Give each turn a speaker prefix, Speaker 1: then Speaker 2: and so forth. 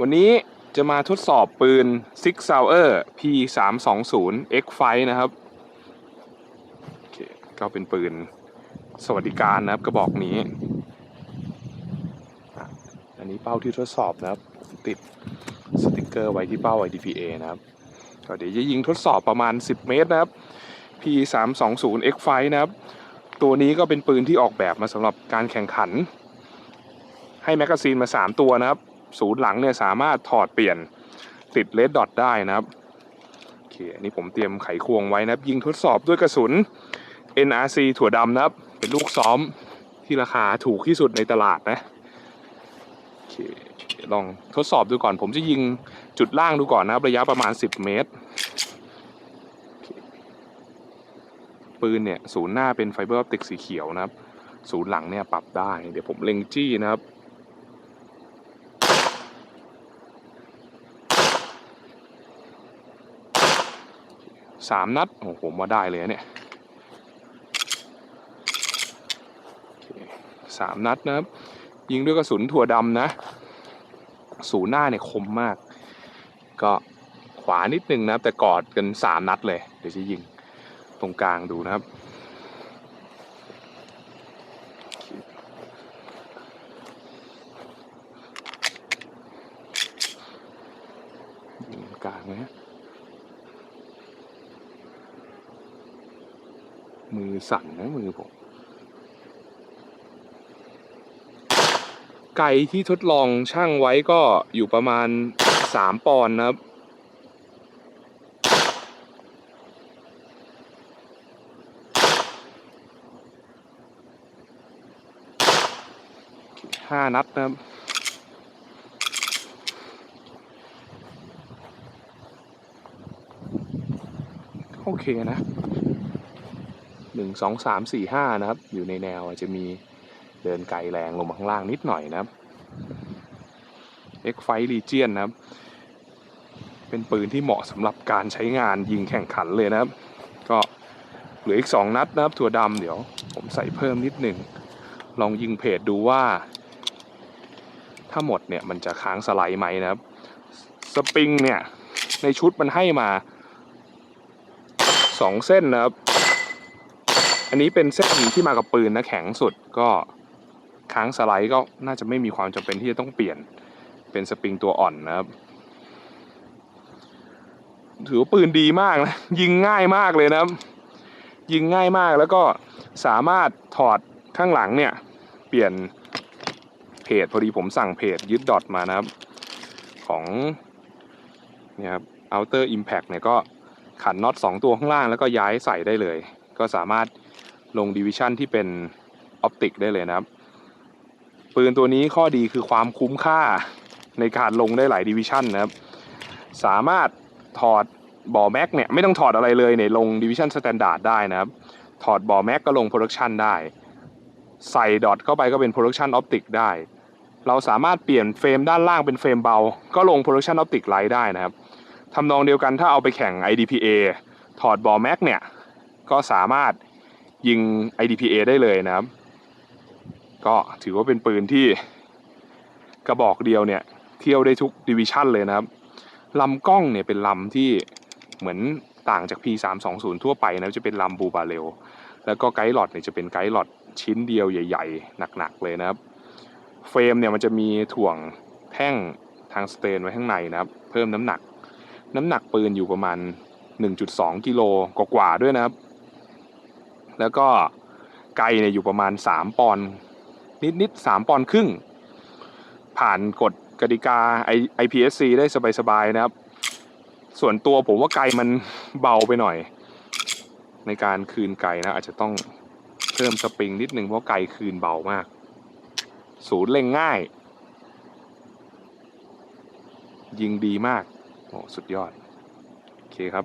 Speaker 1: วันนี้จะมาทดสอบปืน Six Sauer P 3 2 0 X f i นะครับโอเคก็เป็นปืนสวัสดิการนะครับกระบอกนี้ อันนี้เป้าที่ทดสอบนะครับ ติดสติกเกอร์ไว้ที่เป้า IDPA นะครับก็เดี๋ยวจะยิงทดสอบประมาณ 10 เมตรนะครับ P 3 2 0 X f i นะครับ ตัวนี้ก็เป็นปืนที่ออกแบบมาสำหรับการแข่งขัน ให้แมกกาซีนมา 3 ตัวนะครับ ศูนย์หลังเนี่ยสามารถถอดเปลี่ยนติดเลดดอทได้นะครับโอเคอันนี้ผมเตรียมไขควงไว้นะครับ ยิงทดสอบด้วยกระสุน NRC ถั่วดำนะครับ เป็นลูกซ้อมที่ราคาถูกที่สุดในตลาดนะโอเคลองทดสอบดูก่อน ผมจะยิงจุดล่างดูก่อนนะครับ ระยะประมาณ 10 เมตร ปืนเนี่ยศูนย์หน้าเป็นไฟเบอร์ออปติกสีเขียวนะครับ ศูนย์หลังเนี่ยปรับได้ เดี๋ยวผมเล็งจี้นะครับ สามนัดโอ้โหผมว่าได้เลยเนี่ยสามนัดนะครับ ยิงด้วยกระสุนถั่วดำนะศูหน้าเนี่ยคมมาก ก็ขวานิดนึงนะครับ แต่กอดกันสามนัดเลย เดี๋ยวจะยิงตรงกลางดูนะครับกลางนะฮะ มือสั่นนะมือผม ไก่ที่ทดลองช่างไว้ก็อยู่ประมาณสามปอนด์นะครับ ห้านัดนะครับโอเคนะ หนึ่งสองสามสี่ห้านะครับ อยู่ในแนวอาจจะมีเดินไกลแรงลงมาข้างล่างนิดหน่อยนะครับ X Fight Legion นะครับ เป็นปืนที่เหมาะสำหรับการใช้งานยิงแข่งขันเลยนะครับ ก็เหลืออีกสองนัดนะครับถั่วดำเดี๋ยว ผมใส่เพิ่มนิดหนึ่ง ลองยิงเพจดูว่า ถ้าหมดเนี่ยมันจะค้างสไลด์ไหมนะครับ สปริงเนี่ย ในชุดมันให้มาสองเส้นนะครับ อันนี้เป็นเส้นที่มากับปืนนะแข็งสุดก็ค้างสไลด์ก็น่าจะไม่มีความจำเป็นที่จะต้องเปลี่ยนเป็นสปริงตัวอ่อนนะครับ ถือว่าปืนดีมากนะ ยิงง่ายมากเลยนะครับ ยิงง่ายมากแล้วก็สามารถถอดข้างหลังเนี่ย เปลี่ยนเพจพอดีผมสั่งเพจยึดดอทมานะครับ ของเนี่ยครับ Outer Impact เนี่ยก็ขันน็อต2ตัวข้างล่างแล้วก็ย้ายใส่ได้เลย ก็สามารถ ลงดิวิชั่นที่เป็นออปติกได้เลยนะครับ ปืนตัวนี้ข้อดีคือความคุ้มค่าในการลงได้หลายดิวิชั่นนะครับ สามารถถอดบ่อแม็กเนี่ยไม่ต้องถอดอะไรเลยเนี่ยลงดิวิชั่นสแตนดาร์ดได้นะครับ ถอดบ่อแม็กก็ลงโปรดักชันได้ ใส่ดอทเข้าไปก็เป็นโปรดักชันออปติกได้ เราสามารถเปลี่ยนเฟรมด้านล่างเป็นเฟรมเบา ก็ลงโปรดักชันออปติกไลท์ได้นะครับทำนองเดียวกันถ้าเอาไปแข่ง IDPA ถอดบ่อแม็กเนี่ย ก็สามารถ ยิง IDPA ได้เลยนะครับ ก็ถือว่าเป็นปืนที่กระบอกเดียวเนี่ย เที่ยวได้ทุกดิวิชั่นเลยนะครับลำกล้องเนี่ยเป็นลำที่เหมือนต่างจาก P320 ทั่วไปนะจะเป็นลำบูบาเรลแล้วก็ไกด์หลอดเนี่ยจะเป็นไกด์หลอดชิ้นเดียวใหญ่ ๆ หนักๆเลยนะครับ เฟรมเนี่ยมันจะมีถ่วงแท่งทางสเตนไว้ข้างในนะครับ เพิ่มน้ำหนัก น้ำหนักปืนอยู่ประมาณ 1.2 กิโลกว่าๆด้วยนะครับ แล้วก็ไกลเนี่ยอยู่ประมาณ 3 ปอนด์นิดๆ3ปอนด์ครึ่ง ผ่านกฎกติกา IPSC ได้สบายๆนะครับ ส่วนตัวผมว่าไกลมันเบาไปหน่อย ในการคืนไกลนะอาจจะต้องเพิ่มสปริงนิดนึงเพราะไกลคืนเบามาก ศูนย์เล็งง่าย ยิงดีมาก โอ้สุดยอด โอเคครับ